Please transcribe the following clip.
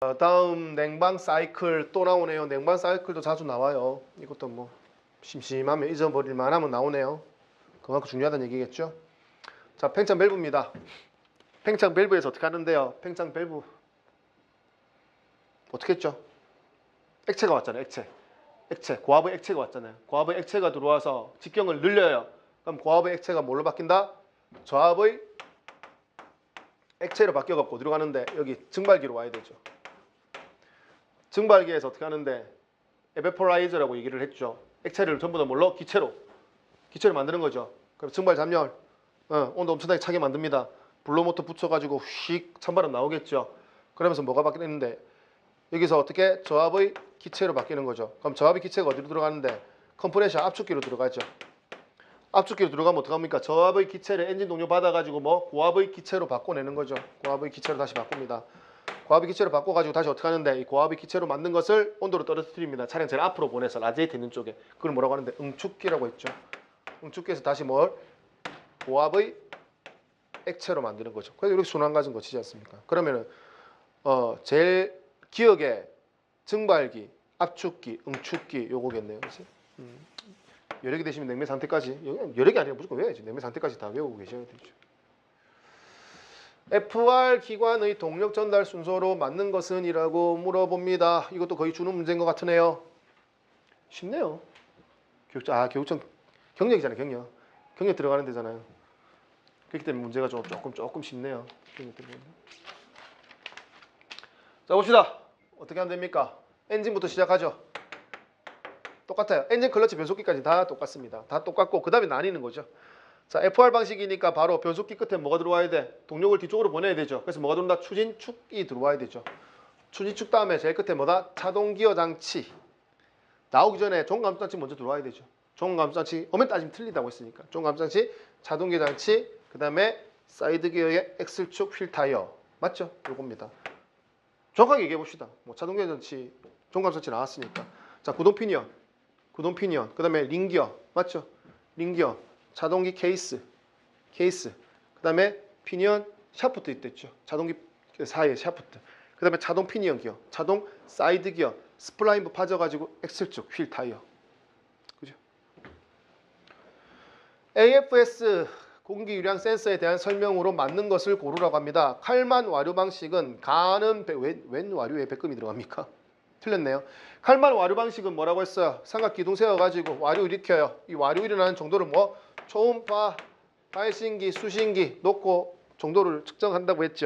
어, 다음 냉방 사이클 또 나오네요. 냉방 사이클도 자주 나와요. 이것도 뭐 심심하면 잊어버릴 만하면 나오네요. 그만큼 중요하다는 얘기겠죠. 자, 팽창 밸브입니다. 팽창 밸브에서 어떻게 하는데요? 팽창 밸브 어떻게 했죠? 액체가 왔잖아요. 액체. 액체. 고압의 액체가 왔잖아요. 고압의 액체가 들어와서 직경을 늘려요. 그럼 고압의 액체가 뭘로 바뀐다? 저압의 액체로 바뀌어갖고 어디로 가는데 여기 증발기로 와야 되죠. 증발기에서 어떻게 하는데 에베포라이저라고 얘기를 했죠. 액체를 전부 다 뭘로? 기체로. 기체로 만드는 거죠. 그럼 증발 잠열. 어, 온도 엄청나게 차게 만듭니다. 블로모터 붙여가지고 휙 찬바람 나오겠죠. 그러면서 뭐가 바뀌는데 여기서 어떻게 저압의 기체로 바뀌는 거죠. 그럼 저압의 기체가 어디로 들어가는데 컴프레셔 압축기로 들어가죠. 압축기로 들어가면 어떡합니까? 저압의 기체를 엔진 동력 받아가지고 뭐 고압의 기체로 바꿔내는 거죠. 고압의 기체로 다시 바꿉니다. 고압의 기체로 바꿔가지고 다시 어떻게 하는데 이 고압의 기체로 만든 것을 온도로 떨어뜨립니다. 차량 제일 앞으로 보내서 라디에이터 있는 쪽에 그걸 뭐라고 하는데 응축기라고 했죠. 응축기에서 다시 뭘 고압의 액체로 만드는 거죠. 그래서 이렇게 순환 과정 거치지 않습니까? 그러면은 어 제일 기억에 증발기, 압축기, 응축기 요거겠네요. 그렇지? 음. 여력이 되시면 냉매 상태까지 여력이 아니라 무조건 외워야지. 냉매 상태까지 다 외우고 계셔야 되죠. FR 기관의 동력 전달 순서로 맞는 것은 이라고 물어봅니다. 이것도 거의 주는 문제인 것 같으네요. 쉽네요. 교육청 아 교육청 경력이잖아요. 경력. 경력 들어가는 데잖아요. 그렇기 때문에 문제가 좀 조금 조금 쉽네요. 자 봅시다. 어떻게 하면 됩니까? 엔진부터 시작하죠. 똑같아요. 엔진 클러치 변속기까지 다 똑같습니다. 다 똑같고 그 다음에 나뉘는 거죠. 자 FR 방식이니까 바로 변속기 끝에 뭐가 들어와야 돼? 동력을 뒤쪽으로 보내야 되죠. 그래서 뭐가 들어온다? 추진축이 들어와야 되죠. 추진축 다음에 제일 끝에 뭐다? 자동기어 장치. 나오기 전에 종감장치 먼저 들어와야 되죠. 종감장치 어면 따지면 틀리다고 했으니까 종감장치, 자동기어 장치, 그 다음에 사이드 기어의 엑셀축 휠 타이어 맞죠? 요겁니다. 정확하게 얘기해 봅시다. 뭐 자동기어 장치, 종감장치 나왔으니까 자 구동 피니언, 구동 피니언, 그 다음에 링기어 맞죠? 링기어, 자동기 케이스, 케이스, 그 다음에 피니언 샤프트 있댔죠. 자동기 사이에 샤프트. 그 다음에 자동 피니언 기어, 자동 사이드 기어, 스플라인부 빠져가지고 엑셀축 휠 타이어. 그죠? AFS 공기 유량 센서에 대한 설명으로 맞는 것을 고르라고 합니다. 칼만 와류 방식은 가는 배, 웬, 웬 와류에 백금이 들어갑니까? 틀렸네요. 칼만 와류 방식은 뭐라고 했어요? 삼각 기둥 세워가지고 와류 일으켜요. 이 와류 일어나는 정도를 뭐 초음파, 발신기, 수신기 놓고 정도를 측정한다고 했죠.